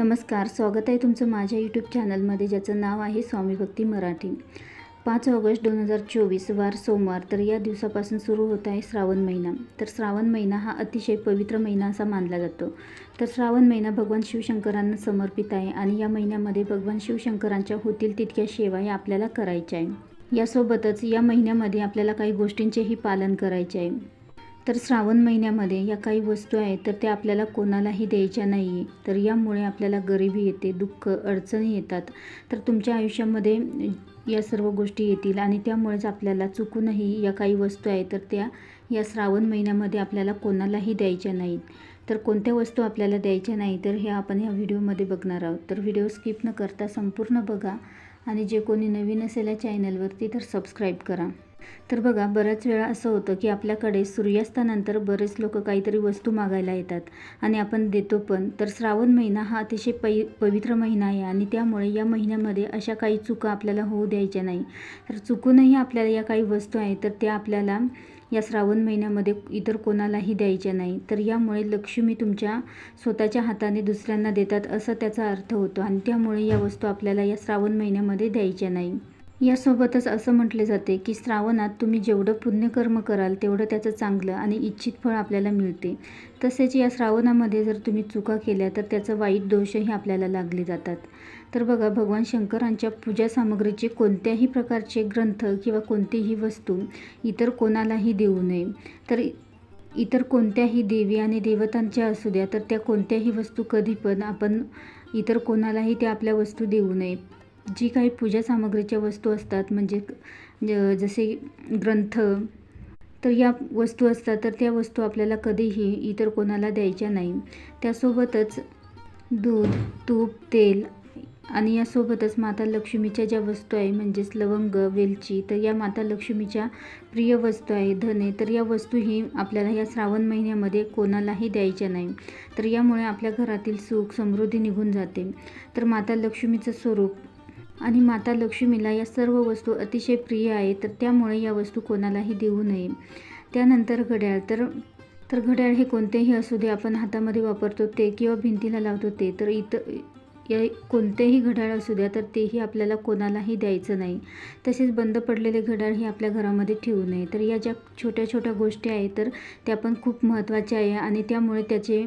नमस्कार स्वागत आहे तुमचं माझ्या यूट्यूब चॅनलमध्ये ज्याचं नाव आहे स्वामी भक्ती मराठी. पाच ऑगस्ट दोन हजार चोवीस वार सोमवार तर या दिवसापासून सुरू होत आहे श्रावण महिना. तर श्रावण महिना हा अतिशय पवित्र महिना असा मानला जातो. तर श्रावण महिना भगवान शिवशंकरांना समर्पित आहे आणि या महिन्यामध्ये भगवान शिवशंकरांच्या होतील तितक्या सेवा या आपल्याला करायच्या आहे. यासोबतच या महिन्यामध्ये आपल्याला काही गोष्टींचेही पालन करायचे आहे. तर श्रावण महिन्यामध्ये या काही वस्तू आहेत तर त्या आपल्याला कोणालाही द्यायच्या नाही. आहे तर यामुळे आपल्याला गरिबी येते दुःख अडचणी येतात. तर तुमच्या आयुष्यामध्ये या सर्व गोष्टी येतील आणि त्यामुळेच आपल्याला चुकूनही या काही वस्तू आहेत तर त्या या श्रावण महिन्यामध्ये आपल्याला कोणालाही द्यायच्या नाहीत. तर कोणत्या वस्तू आपल्याला द्यायच्या नाही तर हे आपण ह्या व्हिडिओमध्ये बघणार आहोत. तर व्हिडिओ स्किप न करता संपूर्ण बघा आणि जे कोणी नवीन असेल या चॅनलवरती तर सबस्क्राईब करा. तर बघा बऱ्याच वेळा असं होतं की आपल्याकडे सूर्यास्तानंतर बरेच लोक काहीतरी वस्तू मागायला येतात आणि आपण देतो पण. तर श्रावण महिना हा अतिशय पै पवित्र महिना आहे आणि त्यामुळे या महिन्यामध्ये अशा काही चुका आपल्याला होऊ द्यायच्या नाही. तर चुकूनही आपल्याला या काही वस्तू आहेत तर त्या आपल्याला या श्रावण महिन्यामध्ये इतर कोणालाही द्यायच्या नाही. तर यामुळे लक्ष्मी तुमच्या स्वतःच्या हाताने दुसऱ्यांना देतात असा त्याचा अर्थ होतो आणि त्यामुळे या वस्तू आपल्याला या श्रावण महिन्यामध्ये द्यायच्या नाही. यासोबतच असं म्हटले जाते की श्रावणात तुम्ही जेवढं पुण्यकर्म कराल तेवढं त्याचं चांगलं आणि इच्छित फळ आपल्याला मिळते. तसेच या श्रावणामध्ये जर तुम्ही चुका केल्या तर त्याचं वाईट दोषही आपल्याला लागले जातात. तर बघा भगवान शंकरांच्या पूजा सामग्रीचे कोणत्याही प्रकारचे ग्रंथ किंवा कोणतीही वस्तू इतर कोणालाही देऊ नये. तर इतर कोणत्याही देवी आणि देवतांच्या असू द्या तर त्या कोणत्याही वस्तू कधी पण आपण इतर कोणालाही त्या आपल्या वस्तू देऊ नये. जी काही पूजा सामग्रीच्या वस्तू असतात म्हणजे जसे ग्रंथ तर या वस्तू असतात तर त्या वस्तू आपल्याला कधीही इतर कोणाला द्यायच्या नाही. त्यासोबतच दूध तूप तेल आणि यासोबतच माता लक्ष्मीच्या ज्या वस्तू आहे म्हणजेच लवंग वेलची तर या माता लक्ष्मीच्या प्रिय वस्तू आहे धने तर या वस्तूही आपल्याला या श्रावण महिन्यामध्ये कोणालाही द्यायच्या नाही. तर यामुळे आपल्या घरातील सुख समृद्धी निघून जाते. तर माता लक्ष्मीचं स्वरूप आणि माता लक्ष्मीला या सर्व वस्तू अतिशय प्रिय आहे तर त्यामुळे या वस्तू कोणालाही देऊ नये. त्यानंतर घड्याळ. तर तर घड्याळ हे कोणतेही असू दे आपण हातामध्ये वापरतो ते किंवा भिंतीला लावतो ते तर इतर या कोणतेही घड्याळ असू द्या तर तेही आपल्याला कोणालाही द्यायचं नाही. तसेच बंद पडलेले घड्याळ हे आपल्या घरामध्ये ठेवू नये. तर या ज्या छोट्या छोट्या गोष्टी आहेत तर त्या पण खूप महत्त्वाच्या आहे आणि त्यामुळे त्याचे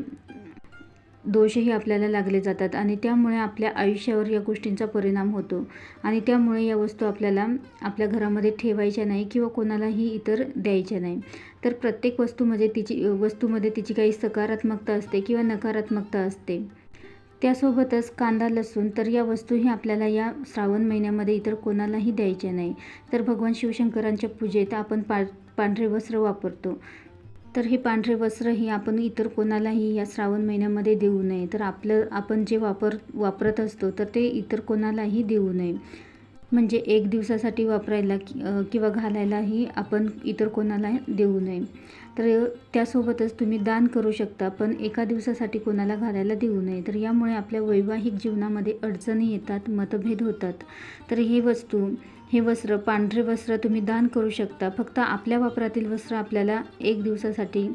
दोषही आपल्याला लागले जातात आणि त्यामुळे आपल्या आयुष्यावर या गोष्टींचा परिणाम होतो. आणि त्यामुळे या वस्तू आपल्याला आपल्या घरामध्ये ठेवायच्या नाही किंवा कोणालाही इतर द्यायच्या नाही. तर प्रत्येक वस्तूमध्ये म्हणजे तिची वस्तूमध्ये तिची काही सकारात्मकता असते किंवा नकारात्मकता असते. त्यासोबतच कांदा लसूण तर या वस्तूही आपल्याला या श्रावण महिन्यामध्ये इतर कोणालाही द्यायच्या नाही. तर भगवान शिवशंकरांच्या पूजेत आपण पा पांढरे वस्त्र वापरतो. तर हे पांढरे वस्त्र हे आपण इतर कोणालाही या श्रावण महिन्यामध्ये देऊ नये. तर आपलं आपण जे वापर वापरत असतो तर ते इतर कोणालाही देऊ नये. म्हणजे एक दिवसासाठी वापरायला कि किंवा घालायलाही आपण इतर कोणाला देऊ नये. तर त्यासोबतच तुम्ही दान करू शकता पण एका दिवसासाठी कोणाला घालायला देऊ नये. तर यामुळे आपल्या वैवाहिक जीवनामध्ये अडचणी येतात मतभेद होतात. तर हे वस्तू हे वस्त्र पांढरे वस्त्र तुम्ही दान करू शकता. फक्त आपल्या वापरातील वस्त्र आपल्याला एक दिवसासाठी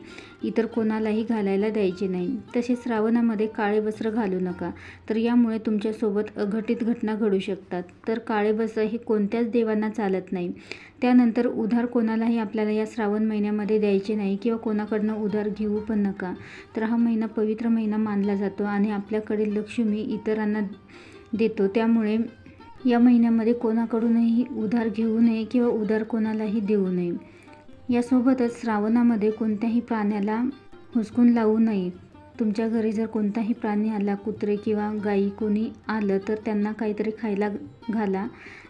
इतर कोणालाही घालायला द्यायचे नाही. तसेच श्रावणामध्ये काळे वस्त्र घालू नका. तर यामुळे तुमच्यासोबत अघटित घटना घडू शकतात. तर काळे वस्त्र हे कोणत्याच देवांना चालत नाही. त्यानंतर उधार कोणालाही आपल्याला या श्रावण महिन्यामध्ये द्यायचे नाही किंवा कोणाकडनं उधार घेऊ पण नका. तर हा महिना पवित्र महिना मानला जातो आणि आपल्याकडे लक्ष्मी इतरांना देतो. त्यामुळे या महिन्यामध्ये कोणाकडूनही उधार घेऊ नये किंवा उधार कोणालाही देऊ नये. यासोबतच श्रावणामध्ये कोणत्याही प्राण्याला हुसकून लावू नये. तुमच्या घरी जर कोणताही प्राणी आला कुत्रे किंवा गाई कोणी आलं तर त्यांना काहीतरी खायला घाला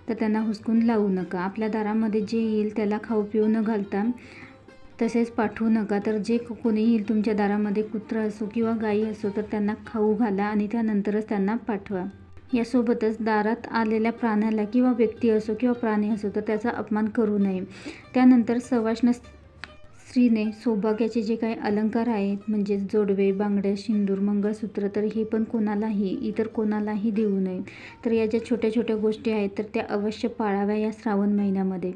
तर त्यांना हुसकून लावू नका. आपल्या दारामध्ये जे येईल त्याला खाऊ पिऊ न घालता तसेच पाठवू नका. तर जे कोणी येईल तुमच्या दारामध्ये कुत्रा असो किंवा गाई असो तर त्यांना खाऊ घाला आणि त्यानंतरच त्यांना पाठवा. यासोबतच दारात आलेल्या प्राण्याला किंवा व्यक्ती असो किंवा प्राणी असो तर त्याचा अपमान करू नये. त्यानंतर सवाष्ण स्त्रीने सौभाग्याचे जे काही अलंकार आहेत म्हणजेच जोडवे बांगड्या शिंदूर मंगळसूत्र तर हे पण कोणालाही इतर कोणालाही देऊ नये. तर या ज्या छोट्या छोट्या गोष्टी आहेत तर त्या अवश्य पाळाव्या या श्रावण महिन्यामध्ये.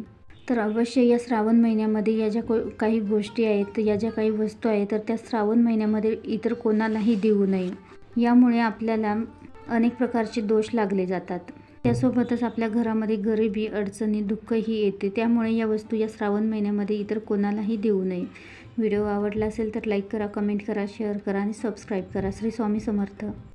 तर अवश्य या श्रावण महिन्यामध्ये या ज्या को काही गोष्टी आहेत या ज्या काही वस्तू आहेत तर त्या श्रावण महिन्यामध्ये इतर कोणालाही देऊ नये. यामुळे आपल्याला अनेक प्रकारचे दोष लागले जातात. त्यासोबतच आपल्या घरामध्ये गरिबी अडचणी दुःखही येते. त्यामुळे या वस्तू या श्रावण महिन्यामध्ये इतर कोणालाही देऊ नये. व्हिडिओ आवडला असेल तर लाईक करा कमेंट करा शेअर करा आणि सबस्क्राईब करा. श्री स्वामी समर्थ.